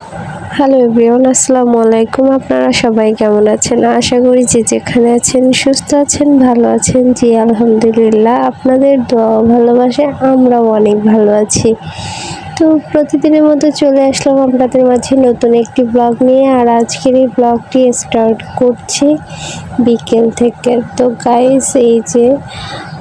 Hello everyone আসসালামু আলাইকুম আপনারা সবাই কেমন আছেন? আশা করি যে যেখানে আছেন, সুস্থ আছেন, ভালো আছেন। জি, আলহামদুলিল্লাহ। আপনাদের দোয়া ভালোবাসে আমরাও অনেক ভালো আছি। তো প্রতিদিনের মতো চলে আসলাম আপনাদের মাঝে নতুন একটি ব্লগ নিয়ে, আর আজকের এই ব্লগটি স্টার্ট করছি বিকেল থেকে। তো গাইস এই যে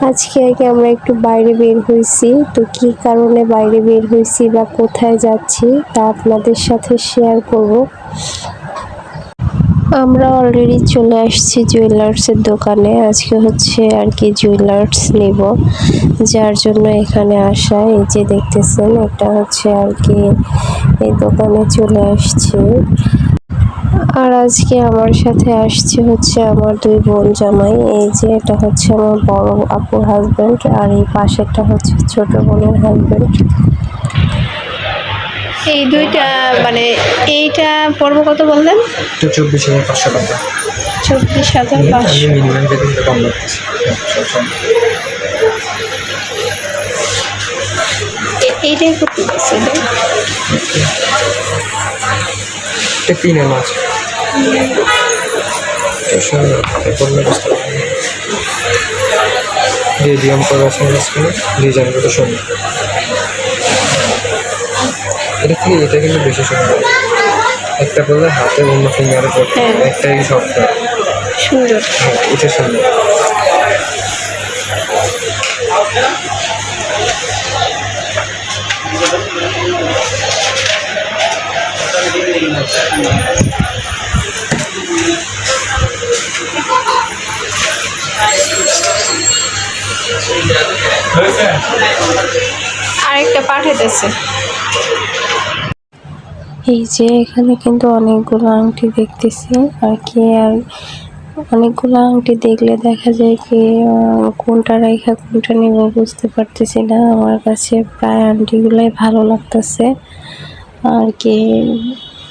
আজকে আগে আমরা একটু বাইরে বের হয়েছি। তো কি কারণে বাইরে বের হয়েছি বা কোথায় যাচ্ছি তা আপনাদের সাথে শেয়ার করব। আমরা অলরেডি চলে আসছি জুয়েলার্সের দোকানে। আজকে হচ্ছে আর কি জুয়েলার্স নেব। যার জন্য এখানে আসা, এই যে দেখতেছেন, এটা হচ্ছে আর কি এই দোকানে চলে আসছি। আর আজকে আমার সাথে আসছে হচ্ছে আমার দুই বোন জামাই। এই যে এটা হচ্ছে আমার বড় আপুর হাজব্যান্ড আর এই পাশেরটা হচ্ছে ছোট বোনের হাজব্যান্ড এই দুইটা মানে এইটা পড়ব কত বললেন? চব্বিশ হাজার পাঁচশো টাকা। চব্বিশ হাজার পাঁচশো। এইটাই করতে এটা তিন এম আছে রেডিয়াম করা আছে ডিজাইনগুলো সুন্দর। এটা থেকে এটা কিন্তু বেশি সুন্দর। একটা বললে হাতে অন্য ফিঙ্গারে পড়তে হ্যাঁ। একটাই সফট সুন্দর। হ্যাঁ এটা সুন্দর। আরেকটা পাঠাতেছে এই যে এখানে কিন্তু অনেকগুলো আংটি দেখতেছি। আর কি আর অনেকগুলো আংটি দেখলে দেখা যায় কি কোনটা রেখা কোনটা নিব বুঝতে পারতেছি না। আমার কাছে প্রায় আংটিগুলোই ভালো লাগতেছে। আর কি,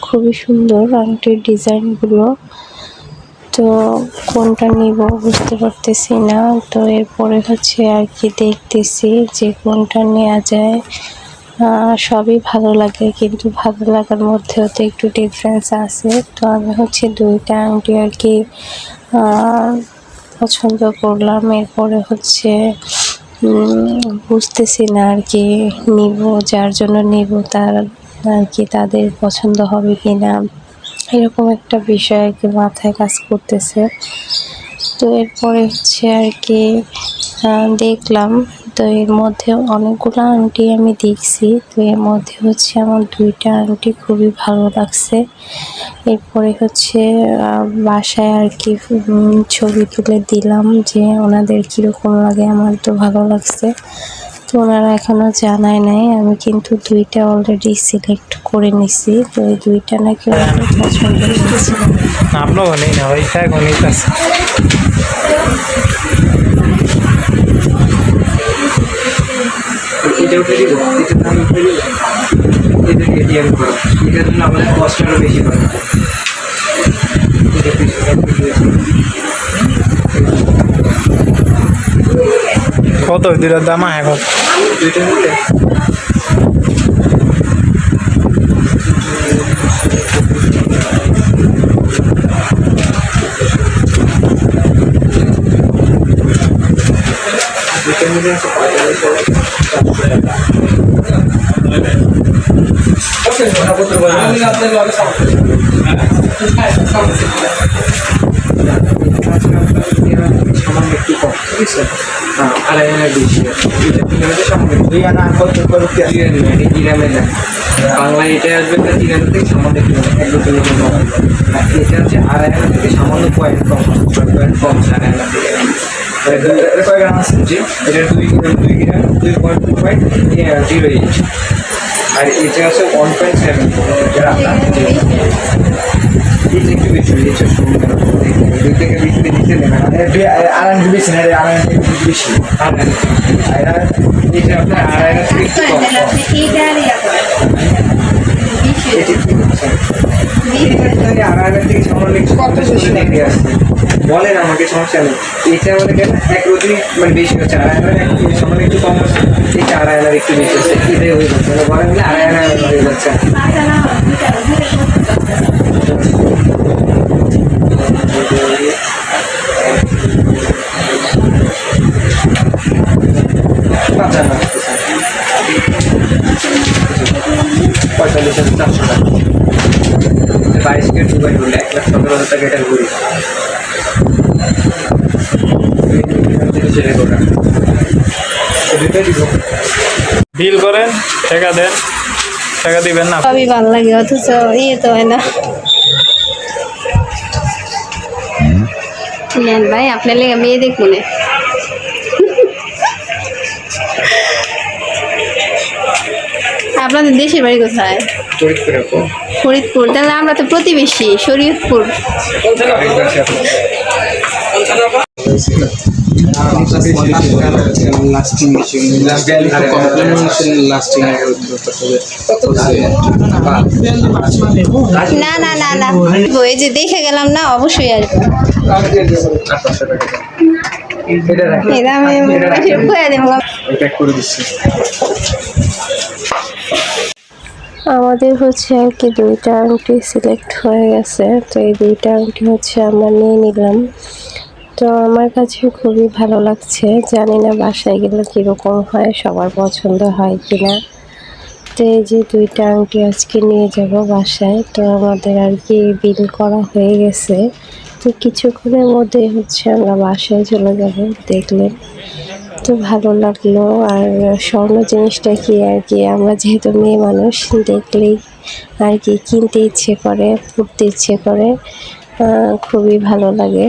খুবই সুন্দর আংটির ডিজাইনগুলো। তো কোনটা নিব বুঝতে পারতেছি না। তো এরপরে হচ্ছে আর কি দেখতেছি যে কোনটা নেওয়া যায়। সবই ভালো লাগে, কিন্তু ভালো লাগার মধ্যেও তো একটু ডিফারেন্স আছে। তো আমি হচ্ছে দুইটা আংটি আর কি পছন্দ করলাম। এরপরে হচ্ছে বুঝতেছি না আর কি নিব, যার জন্য নিব, তার আর কি তাদের পছন্দ হবে কি না এরকম একটা বিষয় আর কি মাথায় কাজ করতেছে। তো এরপরে হচ্ছে আর কি দেখলাম তো এর মধ্যে অনেকগুলো আংটি আমি দেখছি। তো এর মধ্যে হচ্ছে আমার দুইটা আংটি খুবই ভালো লাগছে। এরপরে হচ্ছে বাসায় আর কি ছবি তুলে দিলাম যে ওনাদের কীরকম লাগে, আমার তো ভালো লাগছে। তো ওনারা এখনও জানায় নাই, আমি কিন্তু দুইটা অলরেডি সিলেক্ট করে নিছি। তো এই দুইটা নাকি অনেক পছন্দ এটা উঠে দিব এটা দাম উঠে দিব এটা এটিএম করা এটার জন্য আমাদের কস্টটা বেশি পড়ে কত দাম নিলে সামান্য একটু কম ঠিক আছে? হ্যাঁ, আড়াই আনা বেশি। সামান্য দুই আনা কত করে তিরান না এটা তিরামে না বাংলা এটা আসবে না তিন আনা থেকে সামান্য একটু এক আর এটা হচ্ছে আড়াই আনা থেকে সামান্য পয়েন্ট কম। পয়েন্ট কম আড়াই আনা থেকে কয় গ্রাম আছে? এটা দুই গ্রাম দুই গ্রাম দুই point two point zero eight আর এটা আছে ওয়ান পয়েন্ট সেভেন। এটা একটু বেশি এটা সুন্দর দুই থেকে বিশ না একটু বেশি। আর এটা আপনার একটু কম। কম। এটা কি হচ্ছে? থেকে সামান্য কত নেমে আসছে বলেন আমাকে, সমস্যা নেই। এটা মানে কেন এক রোজই মানে বেশি হচ্ছে, আড়াই আনার সমান একটু কম হচ্ছে। এটা আড়াই আনার একটু বেশি হচ্ছে, এটাই হয়ে যাচ্ছে। মানে বলেন গেলে আড়াই আনা হয়ে যাচ্ছে পঁয়তাল্লিশ হাজার চারশো টাকা। বাইশ কেট দুবাই হলে এক লাখ সতেরো হাজার টাকা এটা ঘুরি ছেড়ে দুইটাই করেন টাকা দেন। টাকা দিবেন না। সবই ভালো লাগে অথচ ইয়ে তো হয় না। নেন ভাই আপনার লেগে মেয়ে দেখব না। আপনাদের দেশের বাড়ি কোথায়? ফরিদপুর। ফরিদপুর তাহলে আমরা তো প্রতিবেশী শরীয়তপুর। না না না না। এই যে দেখে গেলাম না, অবশ্যই আসব এটা করে দিচ্ছি আমাদের হচ্ছে আর কি দুইটা আংটি সিলেক্ট হয়ে গেছে। তো এই দুইটা আংটি হচ্ছে আমরা নিয়ে নিলাম। তো আমার কাছে খুবই ভালো লাগছে। জানি না বাসায় গেলে কীরকম হয়, সবার পছন্দ হয় কি না তো এই যে দুইটা আংটি আজকে নিয়ে যাব বাসায়, তো আমাদের আর কি বিল করা হয়ে গেছে। তো কিছুক্ষণের মধ্যে হচ্ছে আমরা বাসায় চলে যাব দেখলেন তো ভালো লাগল, আর স্বর্ণ জিনিসটা কি আর কি? আমরা যেহেতু মেয়ে মানুষ, দেখলেই আর কি কিনতে ইচ্ছে করে, পড়তে ইচ্ছে করে খুবই ভালো লাগে।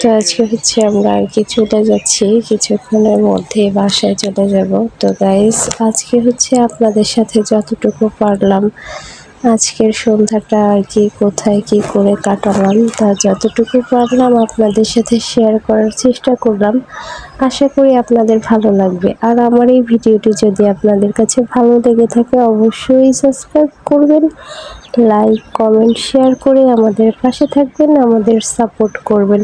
তো আজকে হচ্ছে আমরা আর কি চলে যাচ্ছি, কিছুক্ষণের মধ্যে বাসায় চলে যাব। তো গাইস আজকে হচ্ছে আপনাদের সাথে যতটুকু পারলাম আজকের সন্ধ্যাটা আর কি, কোথায় কি করে কাটালাম, তা যতটুকু পারলাম আপনাদের সাথে শেয়ার করার চেষ্টা করলাম। আশা করি আপনাদের ভালো লাগবে। আর আমার এই ভিডিওটি যদি আপনাদের কাছে ভালো লেগে থাকে, অবশ্যই সাবস্ক্রাইব করবেন লাইক কমেন্ট শেয়ার করে আমাদের পাশে থাকবেন, আমাদের সাপোর্ট করবেন,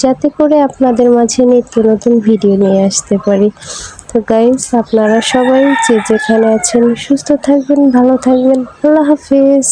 যাতে করে আপনাদের মাঝে নিত্য নতুন ভিডিও নিয়ে আসতে পারি। তো গাইজ আপনারা সবাই যে যেখানে আছেন সুস্থ থাকবেন ভালো থাকবেন। আল্লাহ হাফিজ।